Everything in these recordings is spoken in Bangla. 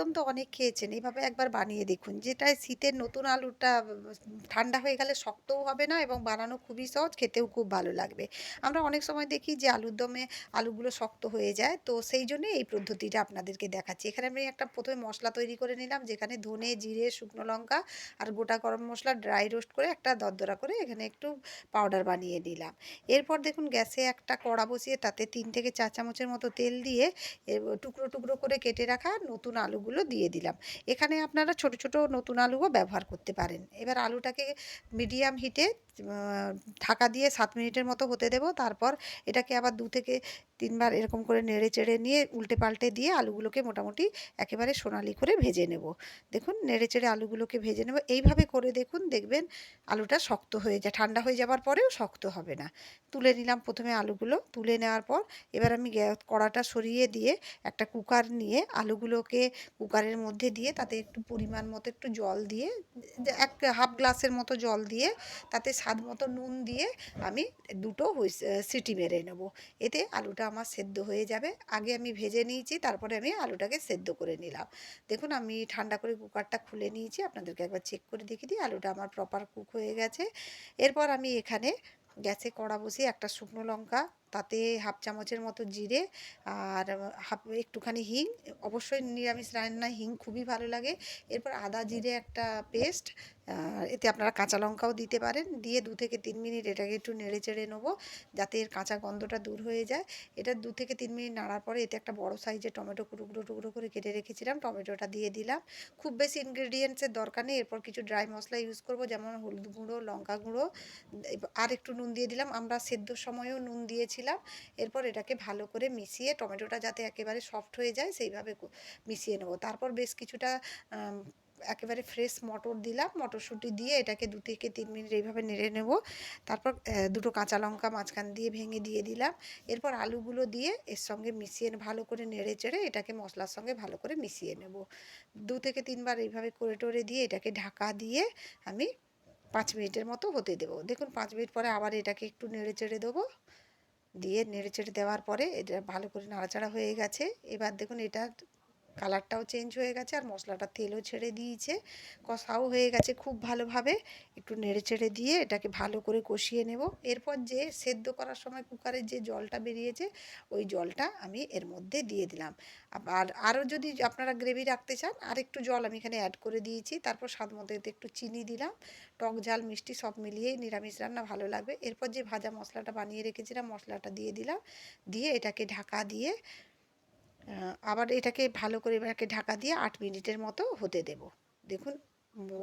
দম তো অনেক খেয়েছেন। এভাবে একবার বানিয়ে দেখুন। যেটায় শীতের নতুন আলুটা ঠান্ডা হয়ে গেলে শক্তও হবে না এবং বানানো খুবই সহজ, খেতেও খুব ভালো লাগবে। আমরা অনেক সময় দেখি যে আলুর দমে আলুগুলো শক্ত হয়ে যায়। তো সেই জন্য এই পদ্ধতিটা আপনাদেরকে দেখাচ্ছি। এখানে আমি একটা প্রথমে মশলা তৈরি করে নিলাম, যেখানে ধনে, জিরে, শুকনো লঙ্কা আর গোটা গরম মশলা ড্রাই রোস্ট করে একটা দরদরা করে এখানে একটু পাউডার বানিয়ে নিলাম। এরপর দেখুন গ্যাসে একটা কড়া বসিয়ে তাতে তিন থেকে চার চামচের মতো তেল দিয়ে টুকরো টুকরো করে কেটে রাখা নতুন আলুগুলো দিয়ে দিলাম। এখানে আপনারা ছোট ছোট নতুন আলুও ব্যবহার করতে পারেন। এবার আলুটাকে মিডিয়াম হিটে ঢাকা দিয়ে সাত মিনিটের মতো হতে দেব। তারপর এটাকে আবার দু থেকে তিনবার এরকম করে নেড়ে চেড়ে নিয়ে উল্টে পাল্টে দিয়ে আলুগুলোকে মোটামুটি একেবারে সোনালি করে ভেজে নেব। দেখুন, নেড়ে চেড়ে আলুগুলোকে ভেজে নেব। এইভাবে করে দেখুন, দেখবেন আলুটা শক্ত হয়ে যায়। ঠান্ডা হয়ে যাওয়ার পরেও শক্ত হবে না। তুলে নিলাম প্রথমে আলুগুলো। তুলে নেওয়ার পর এবার আমি কড়াটা সরিয়ে দিয়ে একটা কুকার নিয়ে আলুগুলোকে কুকারের মধ্যে দিয়ে তাতে একটু পরিমাণ মতো একটু জল দিয়ে, এক হাফ গ্লাসের মতো জল দিয়ে তাতে স্বাদ মতো নুন দিয়ে আমি দুটো সিটি মেরে নেব। এতে আলুটা আমার সেদ্ধ হয়ে যাবে। আগে আমি ভেজে নিয়েছি, তারপরে আমি আলুটাকে সেদ্ধ করে নিলাম। দেখুন, আমি ঠান্ডা করে কুকারটা খুলে নিয়েছি। আপনাদেরকে একবার চেক করে দেখে দিই, আলুটা আমার প্রপার কুক হয়ে গেছে। এরপর আমি এখানে গ্যাসে কড়া বসিয়ে একটা শুকনো লঙ্কা তাতে হাফ চামচের মতো জিরে আর হাফ একটুখানি হিং, অবশ্যই নিরামিষ রান্নায় হিং খুবই ভালো লাগে। এরপর আদা, জিরে একটা পেস্ট এতে আপনারা কাঁচা লঙ্কাও দিতে পারেন। দিয়ে দু থেকে তিন মিনিট এটাকে একটু নেড়ে চেড়ে নেব যাতে এর কাঁচা গন্ধটা দূর হয়ে যায়। এটা দু থেকে তিন মিনিট নাড়ার পরে এতে একটা বড় সাইজের টমেটো টুকরো টুকরো করে কেটে রেখেছিলাম, টমেটোটা দিয়ে দিলাম। খুব বেশি ইনগ্রেডিয়েন্টসের দরকার নেই, এরপর কিছু ড্রাই মশলা ইউজ করব, যেমন হলুদ গুঁড়ো, লঙ্কা গুঁড়ো আর একটু নুন দিয়ে দিলাম। আমরা সেদ্ধর সময়ও নুন দিয়েছিলাম এরপর এটাকে ভালো করে মিশিয়ে টমেটোটা যাতে একেবারে সফট হয়ে যায়, সেইভাবে মিশিয়ে নেব। তারপর বেশ কিছুটা একেবারে ফ্রেশ মটর দিলাম। মটরশুঁটি দিয়ে এটাকে দু থেকে তিন মিনিট এইভাবে নেড়ে নেব। তারপর দুটো কাঁচা লঙ্কা মাঝখান দিয়ে ভেঙে দিয়ে দিলাম। এরপর আলুগুলো দিয়ে এর সঙ্গে মিশিয়ে ভালো করে নেড়ে চেড়ে এটাকে মশলার সঙ্গে ভালো করে মিশিয়ে নেব। দু থেকে তিনবার এইভাবে করে টোরে দিয়ে এটাকে ঢাকা দিয়ে আমি পাঁচ মিনিটের মতো হতে দেবো। দেখুন, পাঁচ মিনিট পরে আবার এটাকে একটু নেড়ে চেড়ে দেবো। দিয়ে নেড়ে চেড়ে দেওয়ার পরে এটা ভালো করে নাড়াচাড়া হয়ে গেছে। এবার দেখুন এটা কালারটাও চেঞ্জ হয়ে গেছে আর মশলাটা তেলও ছেড়ে দিয়েছে। কষাও হয়ে গেছে খুব ভালোভাবে। একটু নেড়ে চেড়ে দিয়ে এটাকে ভালো করে কষিয়ে নেব। এরপর যে সেদ্ধ করার সময় কুকারের যে জলটা বেরিয়েছে, ওই জলটা আমি এর মধ্যে দিয়ে দিলাম। আর আরও যদি আপনারা গ্রেভি রাখতে চান আর একটু জল আমি এখানে অ্যাড করে দিয়েছি। তারপর স্বাদ মতো এতে একটু চিনি দিলাম। টক ঝাল, মিষ্টি সব মিলিয়েই নিরামিষ রান্না ভালো লাগবে। এরপর যে ভাজা মশলাটা বানিয়ে রেখেছিলাম, মশলাটা দিয়ে দিলাম। দিয়ে এটাকে ঢাকা দিয়ে আবার এটাকে ভালো করে এটাকে ঢাকা দিয়ে আট মিনিটের মতো হতে দেব। দেখুন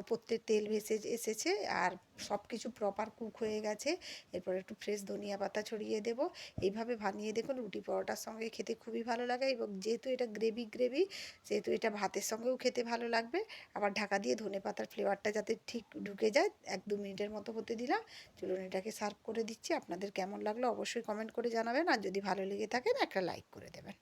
ওপর তেল ভেসে এসেছে আর সব কিছু প্রপার কুক হয়ে গেছে। এরপর একটু ফ্রেশ ধনিয়া পাতা ছড়িয়ে দেব। এইভাবে বানিয়ে দেখুন, রুটি পরোটার সঙ্গে খেতে খুবই ভালো লাগে এবং যেহেতু এটা গ্রেভি গ্রেভি সেহেতু এটা ভাতের সঙ্গেও খেতে ভালো লাগবে। আবার ঢাকা দিয়ে ধনে পাতার ফ্লেভারটা যাতে ঠিক ঢুকে যায়, এক দু মিনিটের মতো হতে দিলাম। চলুন এটাকে সার্ভ করে দিচ্ছি। আপনাদের কেমন লাগল অবশ্যই কমেন্ট করে জানাবেন। আর যদি ভালো লেগে থাকেন একটা লাইক করে দেবেন।